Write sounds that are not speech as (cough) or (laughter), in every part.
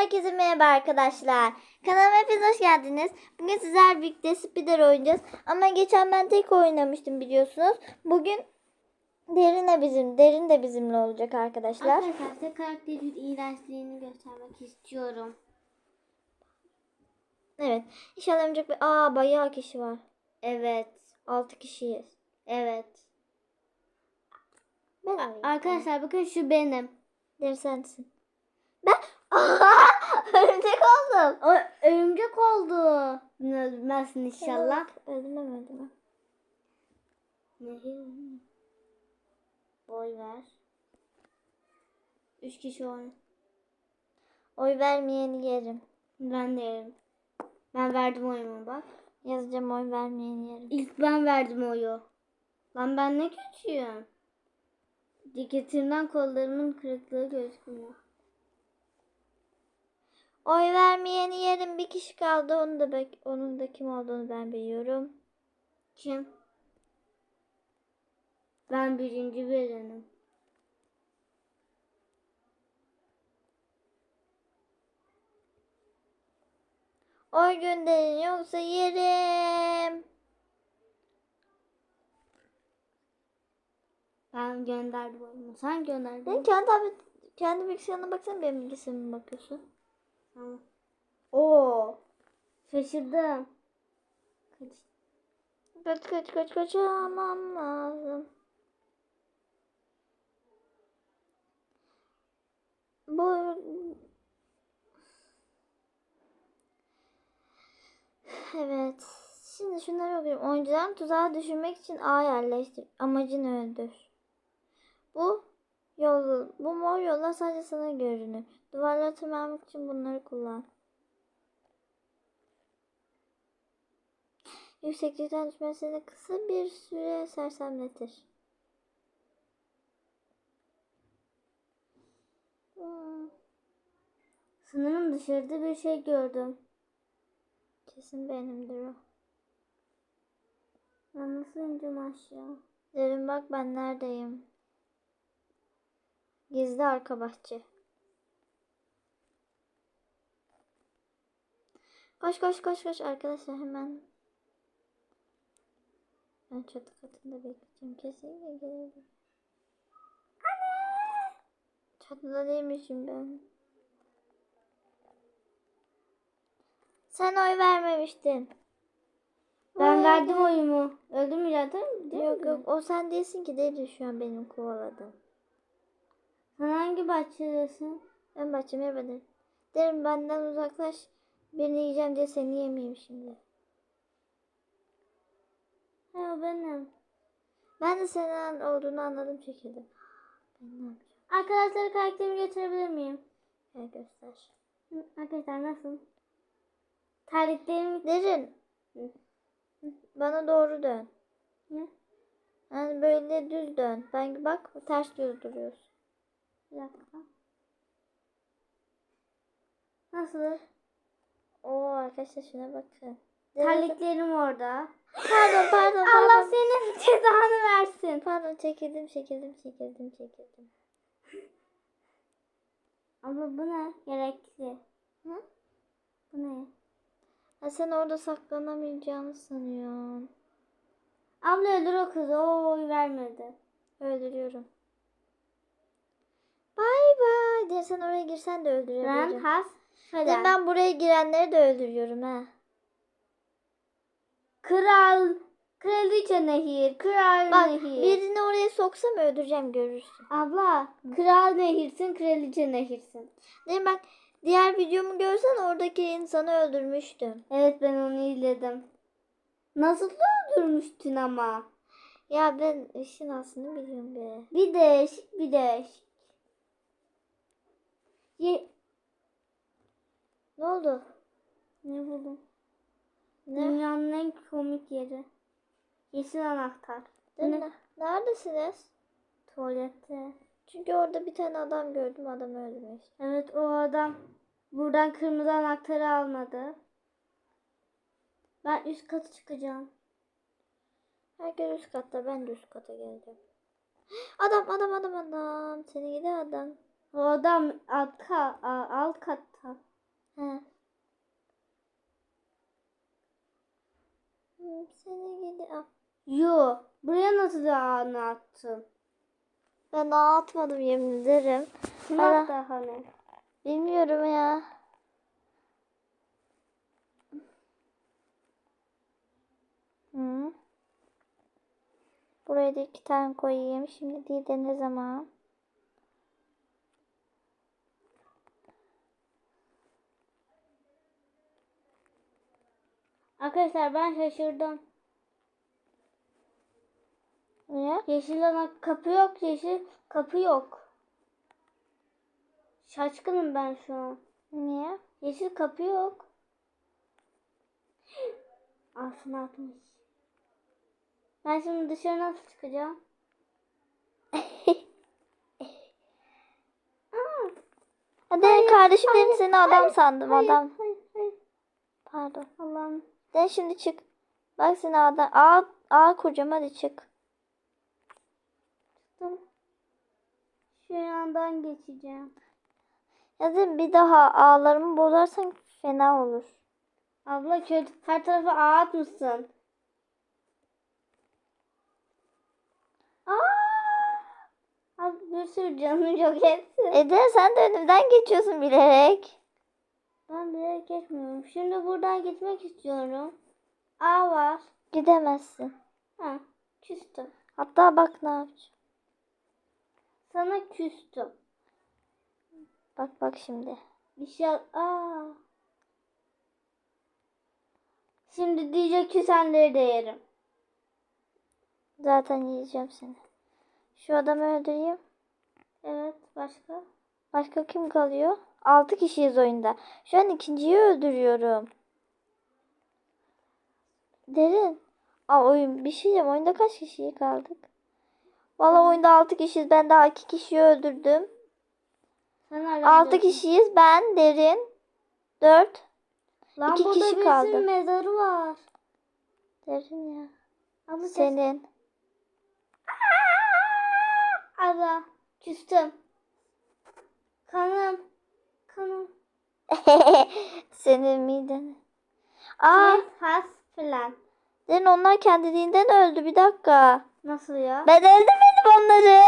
Herkese merhaba arkadaşlar. Kanalıma hepiniz hoş geldiniz. Bugün sizler birlikte Spider oynayacağız. Ama geçen ben tek oynamıştım biliyorsunuz. Bugün Derin de bizim, Derin de bizimle olacak arkadaşlar. Arkadaşlar karakterin iğrençliğini göstermek istiyorum. Evet. İnşallah ölecek bir... Aa bayağı kişi var. Evet. 6 kişiyiz. Evet. Ben. Arkadaşlar bakın şu benim. Derin sensin. Ben... (laughs) Örümcek oldum. O örümcek oldu. Ölmezsin inşallah. Öldüm öldüm. Nehir. Boy ver. Üç kişi oyun. Oy vermeyeni yerim. Ben de yerim. Ben verdim oyumu bak. Yazacağım oy vermeyeni yerim. İlk ben verdim oyu. Lan ben ne kötüyüm. Ceketimden kollarımın kırıklığı gözükmüyor. Oy vermeyeni yerim bir kişi kaldı. Onu da bek onun da kim olduğunu ben biliyorum. Kim? Ben birinci verenim. Oy gönderin yoksa yerim. Ben gönderdim oyumu. Sen gönderdin. Sen kendi tablet, kendi bilgisayarına baksana benim bilgisayarıma bakıyorsun. Tamam. Oo. Şaşırdım. Kaç. Kaç kaç kaç kaçamam lazım. Bu Evet. Şimdi şunları okuyorum. Oyuncuların tuzağa düşürmek için ağ yerleştir. Amacını öldür. Bu yol, bu mor yollar sadece sana görünür. Duvarlara tırmanmak için bunları kullan. Yükseklikten düşmesini kısa bir süre sersemletir. Hmm, Sanırım dışarıda bir şey gördüm. kesin benimdir o. Ben nasıl ineceğim aşağı? Derin bak ben neredeyim. Gizli arka bahçe. Koş koş koş koş arkadaşlar hemen. Ben çatı katında bekleyeceğim. Kesinlikle gelebilir. Anne! Çatıda değilmişim ben. Sen oy vermemiştin. Ben Oy verdim ver- oyumu. Öldüm mü zaten? Yok mi? yok o sen değilsin ki değil şu an benim kovaladığım. Hangi bahçedesin? Ben bahçeme yapmadım. Derim benden uzaklaş. Birini yiyeceğim diye seni yemeyeyim şimdi. He benim. Ben de senin olduğunu anladım şekilde. Ben ne yapacağım? Arkadaşlar karakterimi götürebilir miyim? Gel göster. Hı, Arkadaşlar nasıl? Terliklerimi... Derin. Hı. Bana doğru dön. Ne? Yani böyle düz dön. Ben bak ters düz duruyorsun. Bir dakika. Nasıl? Oo arkadaşlar şuna bakın. Terliklerim orada. Pardon pardon Allah pardon. senin (laughs) cezanı versin. Pardon çekildim çekildim çekildim çekildim. Ama bu ne? Gerekli. Hı? Bu ne? Ha, sen orada saklanamayacağını sanıyorsun. Abla öldür o kızı. Oy vermedi. Öldürüyorum. Bay bay. Derin sen oraya girsen de Ben öldürebilirim. has. Derin Falan. ben buraya girenleri de öldürüyorum ha. Kral. Kraliçe nehir. Kral Bak nehir. birini oraya soksam öldüreceğim görürsün. Abla. Kral nehirsin. Kraliçe nehirsin. Derin bak diğer videomu görsen oradaki insanı öldürmüştüm. Evet ben onu izledim. Nasıl öldürmüştün ama? Ya ben işin aslını biliyorum be. Bir değişik bir değişik. Ye Ne oldu? ne buldum? Ne? Dünyanın en komik yeri. Yeşil anahtar. Ne? ne- Neredesiniz? Tuvalette. Çünkü orada bir tane adam gördüm adamı öldürmüş. Evet o adam buradan kırmızı anahtarı almadı. Ben üst katı çıkacağım. Herkes üst katta ben de üst kata geleceğim. (gasps) Adam adam adam adam. Seni gidi adam. Bu adam alt, ka alt katta. He. Hmm, seni gidi al. Yo. Buraya nasıl dağını attın? Ben daha atmadım yemin ederim. Kim Ara... attı hani? Bilmiyorum ya. Hı. Buraya da iki tane koyayım. Şimdi değil de ne zaman? Arkadaşlar ben şaşırdım. Niye? Yeşil ana kapı yok. Yeşil kapı yok. Şaşkınım ben şu an. Niye? Yeşil kapı yok. (gasps) Aslında atmış. Ben şimdi dışarı nasıl çıkacağım? (laughs) Hadi kardeşim benim seni adam hayır, sandım hayır, adam. Hayır, hayır. Pardon. Allah'ım. Den şimdi çık. Bak seni adam. Aa, aa kuracağım hadi çık. Dur. Şu yandan geçeceğim. Ya bir daha ağlarımı bozarsan fena olur. Abla kötü her tarafa ağ atmışsın. Aa! Abi bir sürü canını yok etsin. Ede sen de önümden geçiyorsun bilerek. Ben buraya geçmiyorum. Şimdi buradan gitmek istiyorum. A var. Gidemezsin. Ha, küstüm. Hatta bak ne yapacağım. Sana küstüm. Bak bak şimdi. Bir şey Aa. Şimdi diyecek küsenleri de yerim. Zaten yiyeceğim seni. Şu adamı öldüreyim. Evet başka? Başka kim kalıyor? 6 kişiyiz oyunda. Şu an ikinciyi öldürüyorum. Derin. Aa oyun bir şey diyeyim. Oyunda kaç kişi kaldık? Valla oyunda 6 kişiyiz. Ben daha 2 kişiyi öldürdüm. Sen hala 6 diyorsun. kişiyiz. Ben, Derin, 4. Lan iki burada kişi birisinin kaldı. mezarı var. Derin ya. Ses- Senin. Abla küstüm. Kanım. Kanım. (laughs) Senin miden. Aa? Has filan. Derin onlar kendiliğinden öldü. Bir dakika. Nasıl ya? Ben öldürmedim onları.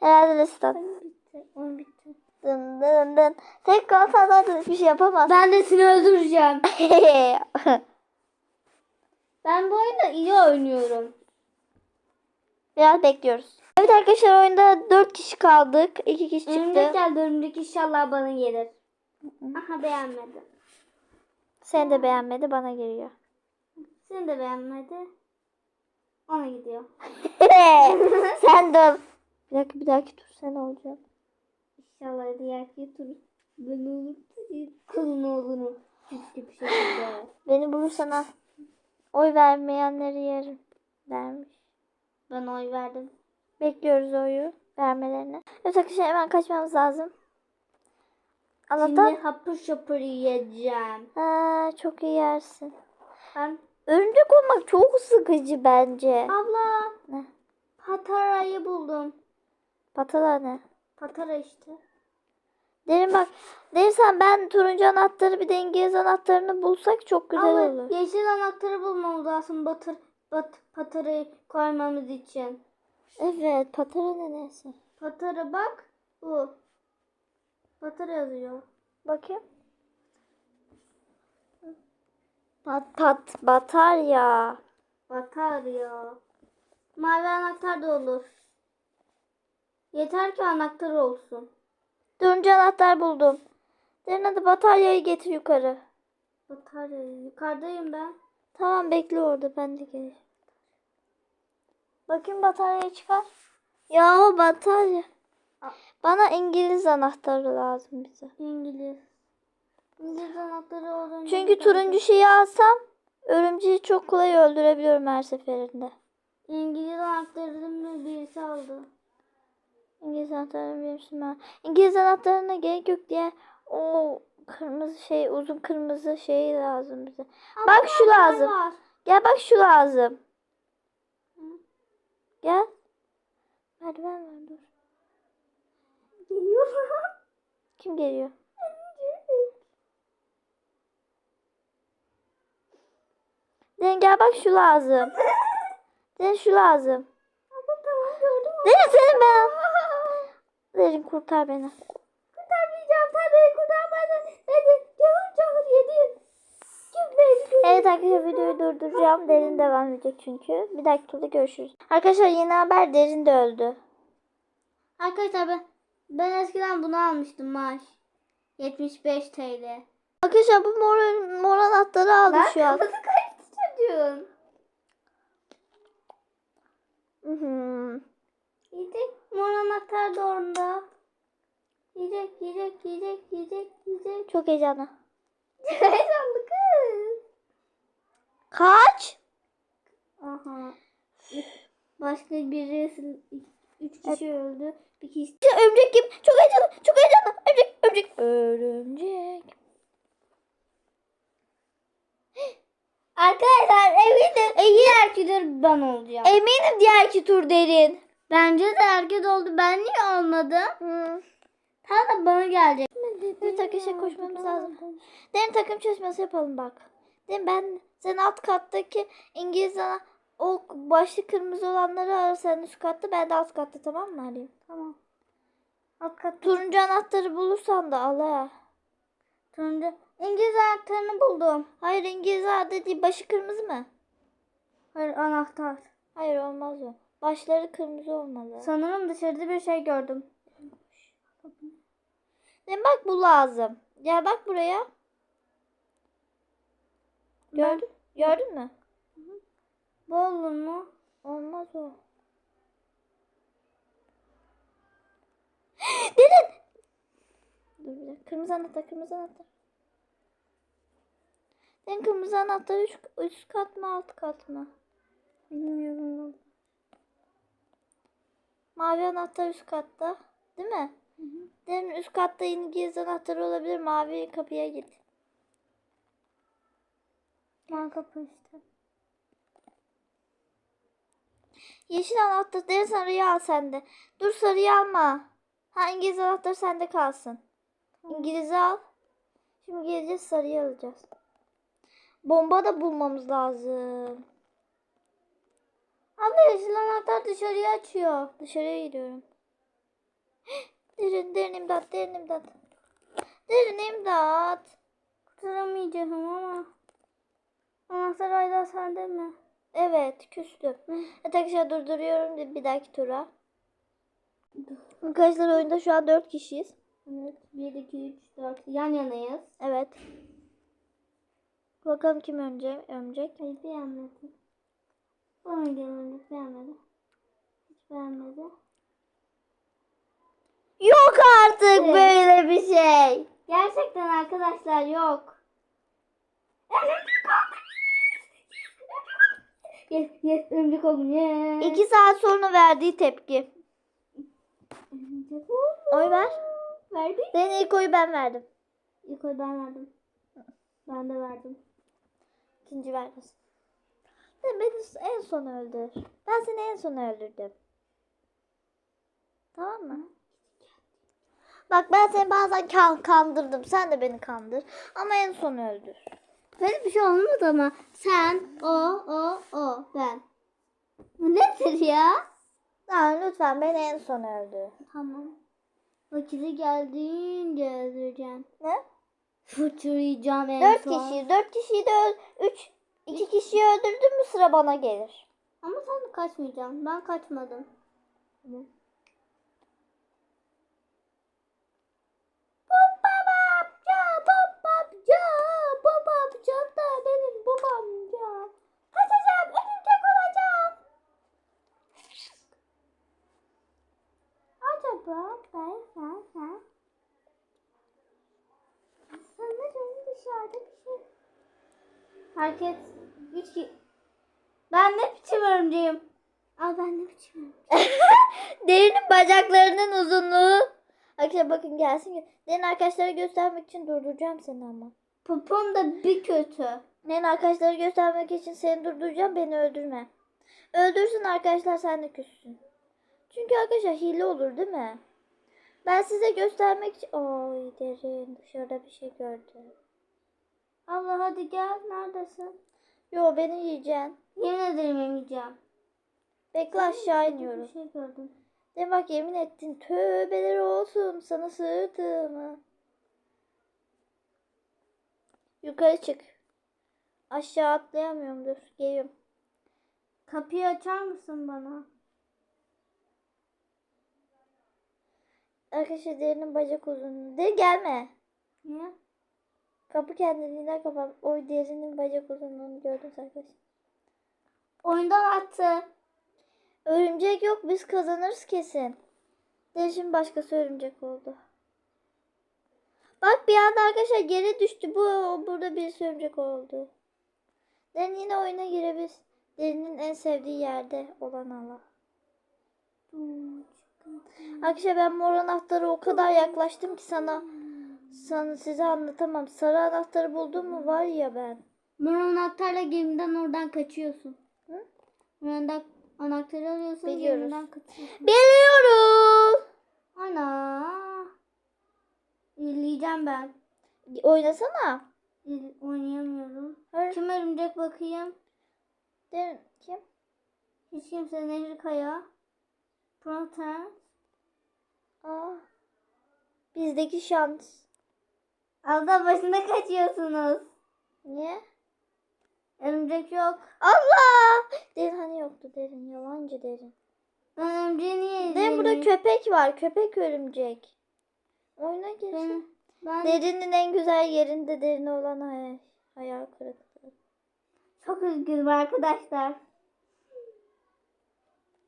Herhalde restat. Oyun bitti. Oyun bitti. Dın dın dın. Tek kalsan zaten hiçbir şey yapamaz. Ben de seni öldüreceğim. (laughs) Ben bu oyunda iyi oynuyorum. Biraz bekliyoruz. Evet arkadaşlar oyunda 4 kişi kaldık. 2 kişi çıktı. geldi önümdeki inşallah bana gelir. Aha beğenmedi. Seni de beğenmedi bana geliyor. Seni de beğenmedi. Ona gidiyor. (laughs) Sen de. Bir dakika bir dahaki tur sen olacaksın. İnşallah diğer tur ben olup kulun olurum. Güçlü bir şekilde. Beni bulursan al. Oy vermeyenleri yerim. Vermiş. Ben oy verdim. Bekliyoruz oyu vermelerini. Evet arkadaşlar hemen kaçmamız lazım. Allah'tan Şimdi hapır şapır yiyeceğim. Ha, çok iyi yersin. Ben Örümcek olmak çok sıkıcı bence. abla Ne? patarayı buldum. Patala ne? Patara işte. Derin bak. Derin sen ben turuncu anahtarı bir de İngiliz anahtarını bulsak çok güzel Abla olur. yeşil anahtarı bulmamız lazım batır, bat, patarayı koymamız için. Evet patara ne neyse. Patara bak. Bu. Patara yazıyor. Bakayım. Pat pat batar ya. Batar ya. Mavi anahtar da olur. Yeter ki anahtar olsun. Turuncu anahtar buldum. Derin hadi bataryayı getir yukarı. Batarya. Yukarıdayım ben. Tamam bekle orada ben de geleceğim. Bakayım bataryayı çıkar. Ya o batarya. Bana İngiliz anahtarı lazım bize. İngiliz. İngiliz anahtarı olunca Çünkü turuncu şeyi alsam örümceği çok kolay öldürebiliyorum her seferinde. İngiliz anahtarını birisi aldı. İngiliz anahtarını bilirsin ben. İngiliz anahtarına gerek yok diye o kırmızı şey uzun kırmızı şey lazım bize. Ama Bak şu lazım. var. Gel bak şu lazım. Gel. Merdiven var dur. Geliyor. Kim geliyor? Derin gel bak şu lazım. Derin şu lazım. Tamam gördüm. Derin senin ben. Derin kurtar beni. Evet arkadaşlar videoyu durduracağım. Derin devam edecek çünkü. Bir dahaki turda görüşürüz. Arkadaşlar yeni haber Derin de öldü. Arkadaşlar ben, ben eskiden bunu almıştım maaş. 75 TL. Arkadaşlar bu mor, mor anahtarı aldı şu an. kafası kaçtı çocuğun. Yiyecek. Mor anahtar da orada. Yiyecek, yiyecek, yiyecek, yiyecek, yiyecek. Çok heyecanlı. (laughs) Heyecanlı kız. Kaç? Aha. Başka birisi, üç kişi öldü. Bir kişi Örümcek kim? Çok heyecanlı. Çok heyecanlı. Örümcek, örümcek. Örümcek. Arkadaşlar eminim. Eğer ki ben olacağım. Eminim diğer iki tur derin. Bence de herkes oldu. Ben niye olmadım? Hı. Tam da bana gelecek. Bir takışa koşmamız lazım. Derin takım çalışması yapalım bak. Derin ben sen alt kattaki İngiliz ana o başlı kırmızı olanları ara sen üst katta ben de alt katta tamam mı arayayım? Tamam. Alt kat Turuncu anahtarı bulursan da al ha. turuncu. İngiliz anahtarını buldum. Hayır İngiliz adı değil başı kırmızı mı? Hayır anahtar. Hayır olmaz o. Başları kırmızı olmalı. Sanırım dışarıda bir şey gördüm. Derin bak bu lazım. Gel bak buraya. Gördün, gördün mü? Bu olur mu? Olmaz o. (gasps) Derin. Dur bir dakika. Kırmızı anahtar, kırmızı anahtar. Derin kırmızı anahtar üst, üst kat mı alt kat mı? Bilmiyorum. Mavi anahtar üst katta. Değil mi? Derin üst katta İngiliz anahtarı olabilir. Mavi kapıya git. Ben kapı işte. Yeşil anahtar derin sarıyı al sende. Dur sarıyı alma. Ha İngiliz anahtarı sende kalsın. İngiliz'i al. Şimdi geleceğiz sarıyı alacağız. Bomba da bulmamız lazım. Abla yeşil anahtar dışarıya açıyor. Dışarıya gidiyorum. (gasps) Derin derin imdat derin imdat. Derin imdat. Kurtaramayacağım ama. Anahtar hala sende mi? Evet küstüm. Arkadaşlar durduruyorum bir- dahaki tura. Arkadaşlar oyunda şu an 4 kişiyiz. Evet. 1, 2, 3, 4. Yan yanayız. Evet. Bakalım kim önce ölecek. Hayır beğenmedim. Bana gelmedik beğenmedi. Hiç beğenmedi. Yok artık Evet. böyle bir şey. Gerçekten arkadaşlar yok. Yes yes örümcek oldum yes. İki saat sonra verdiği tepki. Oy ver. Verdi. Senin ilk oyu ben verdim. İlk oy ben verdim. Ben de verdim. İkinci vermesin. Sen beni en son öldür. Ben seni en son öldürdüm. Tamam mı? Bak ben seni bazen kan kandırdım. Sen de beni kandır. Ama en son öldür. Böyle bir şey olmadı ama sen, o, o, o, ben. Bu nedir ya? Lan lütfen beni en son öldür. Tamam. Vakiti geldiğince öldüreceğim. Ne? Fırçalayacağım en Dört son. kişi. Dört kişiyi de öl... Üç. iki kişiyi öldürdün mü sıra bana gelir. Ama sen kaçmayacaksın. Ben kaçmadım. Babamca, da benim babamca. Kaçacağım, örümcek olacağım. Acaba ben sen sen. Sanırım dışarıda bir şey. Herkes üç ki- Ben ne biçim örümceğim? Aa ben ne biçim örümceğim? (laughs) Derinin bacaklarının uzunluğu. Arkadaşlar bakın gelsin. Derin arkadaşlara göstermek için durduracağım seni ama. Popom da bir kötü. Derin arkadaşlara göstermek için seni durduracağım. Beni öldürme. Öldürsün arkadaşlar sen de küssün. Çünkü arkadaşlar hile olur değil mi? Ben size göstermek için... Oy derin dışarıda bir şey gördüm. Allah hadi gel neredesin? Yo beni yiyeceksin. Yemin ederim yemeyeceğim. Bekle aşağı Bir iniyorum. şey gördüm. De bak yemin ettin. Tövbeler olsun sana sığırdığımı. Yukarı çık. Aşağı atlayamıyorum dur. Geliyorum. Kapıyı açar mısın bana? Arkadaşlar derinin bacak uzunluğu. De gelme. Niye? Kapı kendiliğinden kapan. Oy derinin bacak uzunluğunu gördünüz arkadaşlar. Oyundan attı. Örümcek yok biz kazanırız kesin. De şimdi başkası örümcek oldu. Bak bir anda arkadaşlar geri düştü. Bu burada bir örümcek oldu. Den yine oyuna girebilir. Derinin en sevdiği yerde olan ala. Arkadaşlar ben mor anahtarı o kadar yaklaştım ki sana sana size anlatamam. Sarı anahtarı buldum mu var ya ben. Mor anahtarla gemiden oradan kaçıyorsun. Hı? Mor ana- anahtarı alıyorsun Biliyoruz. gemiden kaçıyorsun. Biliyorum. Ana. İzleyeceğim ben. Oynasana. Oynayamıyorum. Hayır. Kim örümcek bakayım? Den kim? Hiç kimse Nehir Kaya. Protest. Aa. Bizdeki şans. Alda başında kaçıyorsunuz. Niye? Örümcek yok. Allah! Derin hani yoktu derin. Yalancı derin. Ben örümceği niye Derin burada köpek var. Köpek örümcek. Oyuna girsin. ben Derinin en güzel yerinde derine olan hayal, hayal kırıklığı. çok üzgünüm arkadaşlar.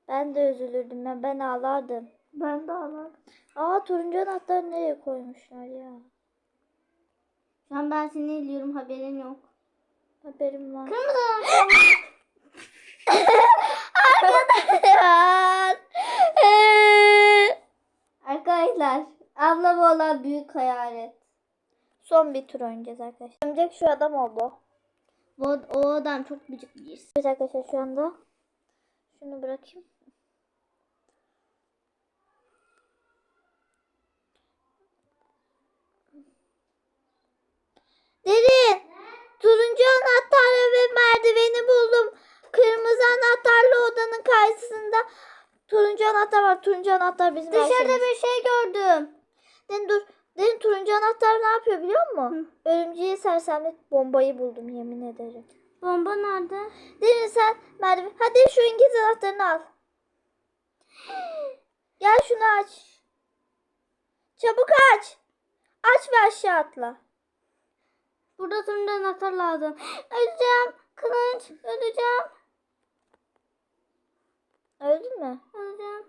Ben de üzülürdüm. Ben, ben ağlardım. Ben de ağladım. Aa turuncu anahtarı nereye koymuşlar ya? Şu an ben seni izliyorum haberin yok. Haberim var. Kırmızı (laughs) anahtar. Arkadaşlar. Arkadaşlar ablam olan büyük hayalet. Son bir tur oynayacağız arkadaşlar. Örümcek şu adam oldu. O, o adam çok gıcık birisi. Evet arkadaşlar şu anda şunu bırakayım. Derin. Turuncu anahtarı ve merdiveni buldum. Kırmızı anahtarlı odanın karşısında turuncu anahtar var. Turuncu anahtar bizim her Dışarıda şeyimiz. bir şey gördüm. Derin dur. Derin turuncu anahtar ne yapıyor biliyor musun? Örümceği sersemlet bombayı buldum yemin ederim. Bomba nerede? Derin sen merdiven. Hadi şu İngiliz anahtarını al. (gasps) Gel şunu aç. Çabuk aç. Aç ve aşağı atla. Burada turuncu anahtar lazım. (gasps) Öleceğim. Kılıç. Öleceğim. Öldün mü? Öleceğim.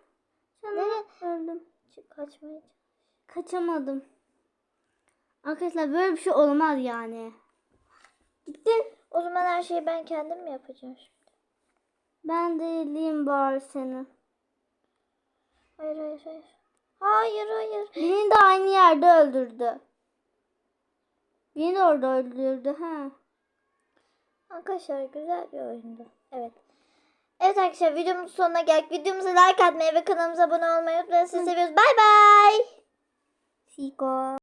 Nereye? Sana öldüm. Çık kaçmaya çalış. Kaçamadım. Arkadaşlar böyle bir şey olmaz yani. Gittin. O zaman her şeyi ben kendim mi yapacağım şimdi? Ben de eleyim bari seni. Hayır hayır hayır. Hayır hayır. Beni de aynı yerde öldürdü. Beni de orada öldürdü ha. Arkadaşlar güzel bir oyundu. Evet. Evet arkadaşlar videomuzun sonuna geldik. Videomuza like atmayı ve kanalımıza abone olmayı unutmayın. Sizi seviyoruz. Bay bay. 西瓜